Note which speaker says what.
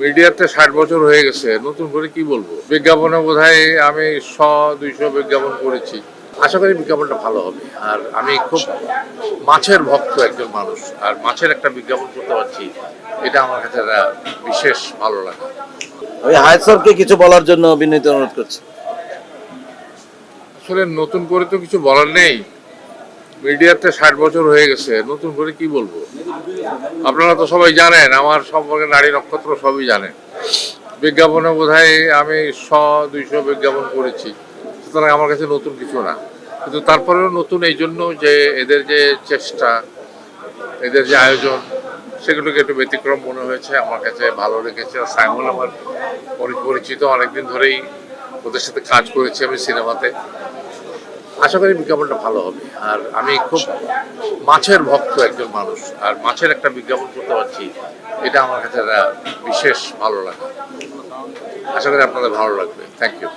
Speaker 1: মিডিয়াতে ষাট বছর হয়ে গেছে নতুন করে কি বলব? বিজ্ঞাপনে বোধহয় আমি শ দুইশো বিজ্ঞাপন করেছি। আশা করি বিজ্ঞাপনটা ভালো হবে। আর আমি খুব মাছের ভক্ত একজন মানুষ আর মাছের একটা বিজ্ঞাপন করতে পারছি এটা আমার কাছে বিশেষ ভালো লাগে।
Speaker 2: আমি হায়াত স্যারকে কিছু বলার জন্য বিনীত অনুরোধ করছি।
Speaker 1: আসলে নতুন করে তো কিছু বলার নেই। মিডিয়াতে ষাট বছর হয়ে গেছে নতুন করে কি বলব? আপনারা তো সবাই জানেন, আমার সম্পর্কে নারী নক্ষত্র সবই জানেন বিজ্ঞাপনে বোধহয় আমি শ, দুইশো বিজ্ঞাপন করেছি। সুতরাং আমার কাছে নতুন কিছু না। কিন্তু তারপরেও নতুন এই জন্য যে এদের যে চেষ্টা, এদের যে আয়োজন, সেগুলোকে একটু ব্যতিক্রম মনে হয়েছে, আমার কাছে ভালো লেগেছে। আর সাইমন আমার পরিচিত, অনেকদিন ধরেই ওদের সাথে কাজ করেছি আমি সিনেমাতে। আশা করি বিজ্ঞাপনটা ভালো হবে। আর আমি খুব মাছের ভক্ত একজন মানুষ, আর মাছের একটা বিজ্ঞাপন করতে পারছি, এটা আমার কাছে বিশেষ ভালো লাগে। আশা করি আপনাদের ভালো লাগবে। Thank you